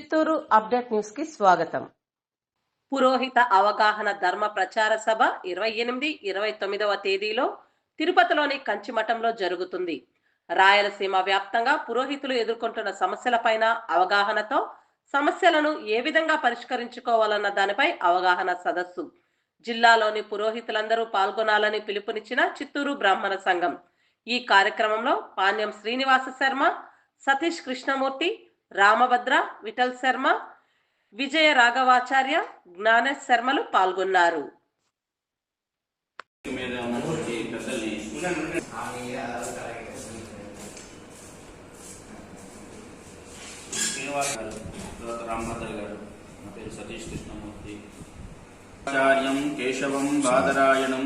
Chittoor update న్యూస్కి స్వాగతం. పురోహిత అవగాహన ధర్మ ప్రచార సభ ఇరవై ఎనిమిది ఇరవై తొమ్మిదవ తేదీలో తిరుపతిలోని కంచిమఠంలో జరుగుతుంది. రాయలసీమ వ్యాప్తంగా పురోహితులు ఎదుర్కొంటున్న సమస్యలపైన అవగాహనతో సమస్యలను ఏ విధంగా పరిష్కరించుకోవాలన్న దానిపై అవగాహన సదస్సు. జిల్లాలోని పురోహితులందరూ పాల్గొనాలని పిలుపునిచ్చిన చిత్తూరు బ్రాహ్మణ సంఘం. ఈ కార్యక్రమంలో పాణ్యం శ్రీనివాస శర్మ సతీష్ కృష్ణమూర్తి రామభద్ర విఠల్ శర్మ విజయ రాఘవాచార్య జ్ఞానేష్ శర్మలు పాల్గొన్నారు. రామభద్ర గారు నా పేరు సతీష్ కృష్ణమూర్తి ఆచార్యం కేశవం బాదరాయణం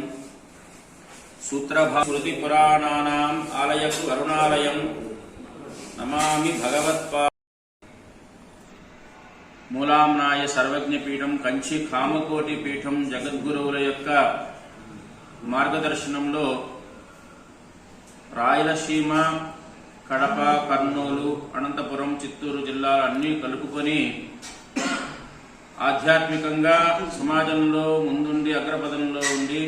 సూత్రభాస్మృతి పురాణానాం ఆలయకు అరుణాలయం నమామి భగవత్పా మూలాంనాయ సర్వజ్ఞ పీఠం కంచి కామకోటి పీఠం జగద్గురువుల యొక్క మార్గదర్శనంలో రాయలసీమ కడప కర్నూలు అనంతపురం చిత్తూరు జిల్లాలు అన్నీ కలుపుకొని ఆధ్యాత్మికంగా సమాజంలో ముందుండి అగ్రపదంలో ఉండి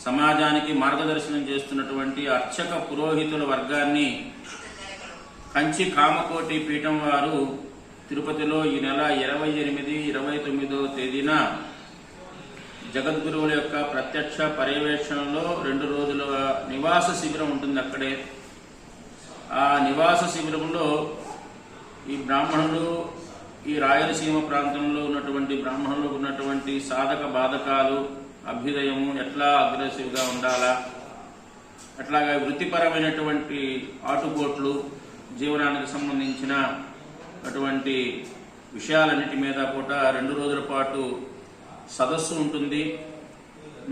సమాజానికి మార్గదర్శనం చేస్తున్నటువంటి అర్చక పురోహితుల వర్గాన్ని కంచి కామకోటి పీఠం వారు తిరుపతిలో ఈ నెల ఇరవై ఎనిమిది ఇరవై తొమ్మిదో తేదీన జగద్గురువుల యొక్క ప్రత్యక్ష పర్యవేక్షణలో రెండు రోజుల నివాస శిబిరం ఉంటుంది అక్కడే. ఆ నివాస శిబిరంలో ఈ బ్రాహ్మణులు ఈ రాయలసీమ ప్రాంతంలో ఉన్నటువంటి బ్రాహ్మణులకు ఉన్నటువంటి సాధక బాధకాలు అభ్యుదయము ఎట్లా అగ్రెసివ్గా ఉండాలా? అట్లాగే వృత్తిపరమైనటువంటి ఆటుపోట్లు జీవనానికి సంబంధించిన అటువంటి విషయాలన్నిటి మీద కూడా రెండు రోజుల పాటు సదస్సు ఉంటుంది.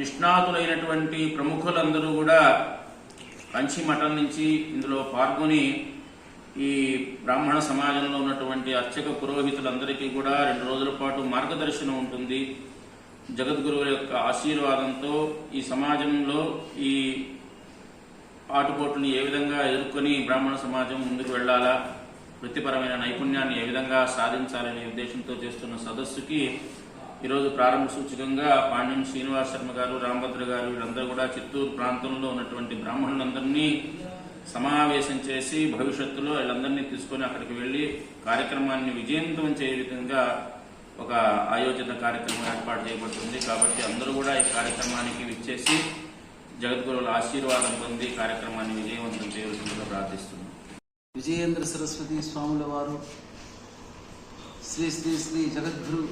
నిష్ణాతులైనటువంటి ప్రముఖులందరూ కూడా కంచి మఠం నుంచి ఇందులో పాల్గొని ఈ బ్రాహ్మణ సమాజంలో ఉన్నటువంటి అర్చక పురోహితులందరికీ కూడా రెండు రోజుల పాటు మార్గదర్శనం ఉంటుంది. జగద్గురువుల యొక్క ఆశీర్వాదంతో ఈ సమాజంలో ఈ ఆటుపోటుని ఏ విధంగా ఎదుర్కొని బ్రాహ్మణ సమాజం ముందుకు వెళ్ళాలా? వృత్తిపరమైన నైపుణ్యాన్ని ఏ విధంగా సాధించాలనే ఉద్దేశంతో చేస్తున్న సదస్సుకి ఈరోజు ప్రారంభ సూచకంగా పాండ్యం శ్రీనివాస్ శర్మ గారు రామభద్ర గారు వీళ్ళందరూ కూడా చిత్తూరు ప్రాంతంలో ఉన్నటువంటి బ్రాహ్మణులందరినీ సమావేశం చేసి భవిష్యత్తులో వీళ్ళందరినీ తీసుకొని అక్కడికి వెళ్ళి కార్యక్రమాన్ని విజయవంతం చేయ విధంగా ఒక ఆయోజిత కార్యక్రమం ఏర్పాటు చేయబడుతుంది. కాబట్టి అందరూ కూడా ఈ కార్యక్రమానికి విచ్చేసి జగద్గురువుల ఆశీర్వాదం పొంది కార్యక్రమాన్ని విజయవంతం చేయవలసిందిగా ప్రార్థిస్తున్నాం. విజయేంద్ర సరస్వతి స్వాముల వారు శ్రీ శ్రీ శ్రీ జగద్గురు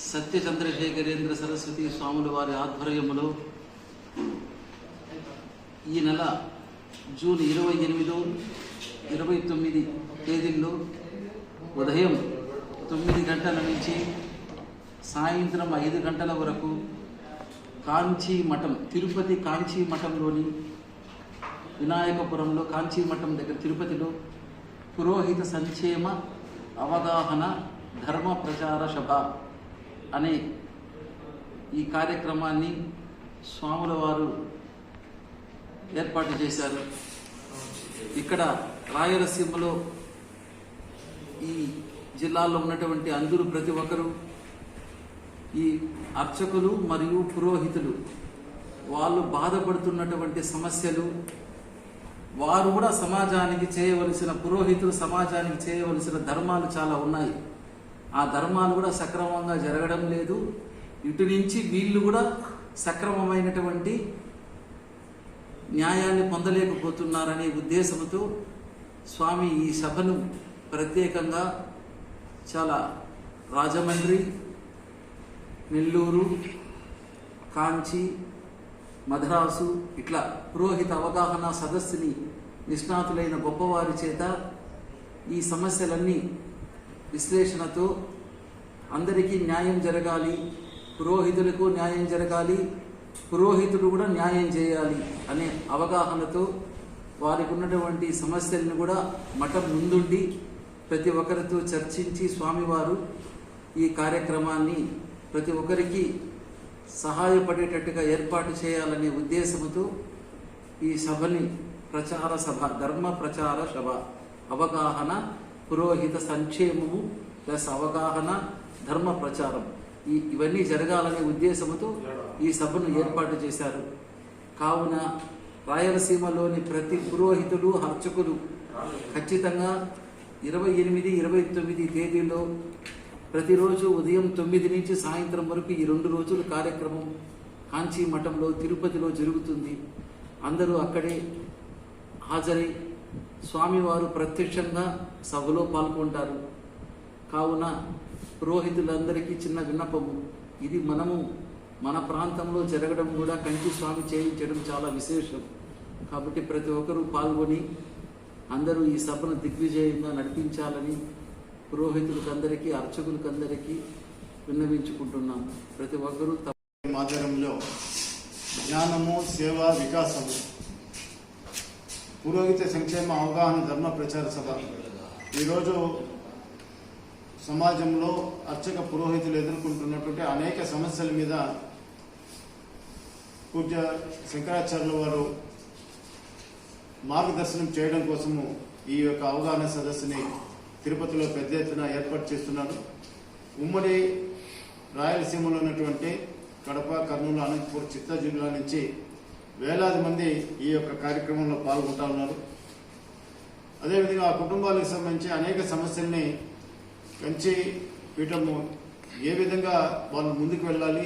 సత్య చంద్రశేఖరేంద్ర సరస్వతి స్వాముల వారి ఆధ్వర్యములో ఈ నెల జూన్ ఇరవై ఎనిమిదో ఇరవై తొమ్మిది తేదీల్లో ఉదయం తొమ్మిది గంటల నుంచి సాయంత్రం ఐదు గంటల వరకు కాంచీ మఠం తిరుపతి కాంచీ మఠంలోని వినాయకపురంలో కాంచీమఠం దగ్గర తిరుపతిలో పురోహిత సంక్షేమ అవగాహన ధర్మ ప్రచార సభ అనే ఈ కార్యక్రమాన్ని స్వాముల వారు ఏర్పాటు చేశారు. ఇక్కడ రాయలసీమలో ఈ జిల్లాలో ఉన్నటువంటి అందరూ ప్రతి ఒక్కరూ ఈ అర్చకులు మరియు పురోహితులు వాళ్ళు బాధపడుతున్నటువంటి సమస్యలు వారు కూడా సమాజానికి చేయవలసిన పురోహితులు సమాజానికి చేయవలసిన ధర్మాలు చాలా ఉన్నాయి. ఆ ధర్మాలు కూడా సక్రమంగా జరగడం లేదు. ఇటు నుంచి వీళ్ళు కూడా సక్రమమైనటువంటి న్యాయాన్ని పొందలేకపోతున్నారనే ఉద్దేశంతో స్వామి ఈ సభను ప్రత్యేకంగా చాలా రాజమండ్రి నెల్లూరు కాంచి మద్రాసు ఇట్లా పురోహిత అవగాహన సదస్సుని నిష్ణాతులైన గొప్పవారి చేత ఈ సమస్యలన్నీ విశ్లేషణతో అందరికీ న్యాయం జరగాలి పురోహితులకు న్యాయం జరగాలి పురోహితుడు కూడా న్యాయం చేయాలి అనే అవగాహనతో వారికి ఉన్నటువంటి సమస్యలను కూడా మఠం ముందుండి ప్రతి ఒక్కరితో చర్చించి స్వామివారు ఈ కార్యక్రమాన్ని ప్రతి ఒక్కరికి సహాయపడేటట్టుగా ఏర్పాటు చేయాలనే ఉద్దేశంతో ఈ సభని ప్రచార సభ ధర్మ ప్రచార సభ అవగాహన పురోహిత సంక్షేమము ప్లస్ అవగాహన ధర్మ ప్రచారం. ఈ ఇవన్నీ జరగాలనే ఉద్దేశంతో ఈ సభను ఏర్పాటు చేశారు. కావున రాయలసీమలోని ప్రతి పురోహితులు అర్చకులు ఖచ్చితంగా ఇరవై ఎనిమిది ఇరవై తొమ్మిది తేదీలో ప్రతిరోజు ఉదయం తొమ్మిది నుంచి సాయంత్రం వరకు ఈ రెండు రోజుల కార్యక్రమం కాంచీ మఠంలో తిరుపతిలో జరుగుతుంది. అందరూ అక్కడే హాజరై స్వామివారు ప్రత్యక్షంగా సభలో పాల్గొంటారు. కావున పురోహితులందరికీ చిన్న విన్నపము. ఇది మనము మన ప్రాంతంలో జరగడం కూడా కంటి స్వామి చేయించడం చాలా విశేషం. కాబట్టి ప్రతి ఒక్కరూ పాల్గొని అందరూ ఈ సభను దిగ్విజయంగా నడిపించాలని పురోహితులకందరికీ అర్చకులకందరికీ విన్నవించుకుంటున్నాం ప్రతి ఒక్కరూ తప్ప జ్ఞానము సేవ వికాసము పురోహిత సంక్షేమ అవగాహన ధర్మ ప్రచార సభ. ఈరోజు సమాజంలో అర్చక పురోహితులు ఎదుర్కొంటున్నటువంటి అనేక సమస్యల మీద పూజ్య శంకరాచార్యుల వారు మార్గదర్శనం చేయడం కోసము ఈ యొక్క అవగాహన సదస్సుని తిరుపతిలో పెద్ద ఎత్తున ఏర్పాటు చేస్తున్నారు ఉమ్మడి రాయలసీమలో ఉన్నటువంటి కడప కర్నూలు అనంతపూర్ చిత్తా జిల్లా నుంచి వేలాది మంది ఈ యొక్క కార్యక్రమంలో పాల్గొంటా ఉన్నారు. అదేవిధంగా ఆ కుటుంబాలకు సంబంధించి అనేక సమస్యల్ని పెంచి పీఠము ఏ విధంగా వాళ్ళు ముందుకు వెళ్ళాలి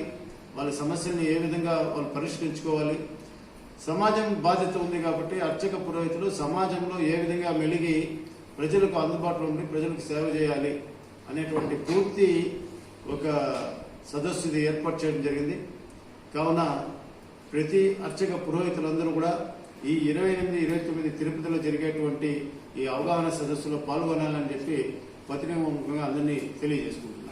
వాళ్ళ సమస్యల్ని ఏ విధంగా వాళ్ళు పరిష్కరించుకోవాలి. సమాజం బాధ్యత ఉంది కాబట్టి అర్చక పురోహితులు సమాజంలో ఏ విధంగా మెలిగి ప్రజలకు అందుబాటులో ఉండి ప్రజలకు సేవ చేయాలి అనేటువంటి పూర్తి ఒక సదస్సు ఇది ఏర్పాటు చేయడం జరిగింది. కావున ప్రతి అర్చక పురోహితులందరూ కూడా ఈ ఇరవై ఎనిమిది ఇరవై తొమ్మిది తిరుపతిలో జరిగేటువంటి ఈ అవగాహన సదస్సులో పాల్గొనాలని చెప్పి పత్రికా అందరినీ తెలియజేసుకుంటున్నాను.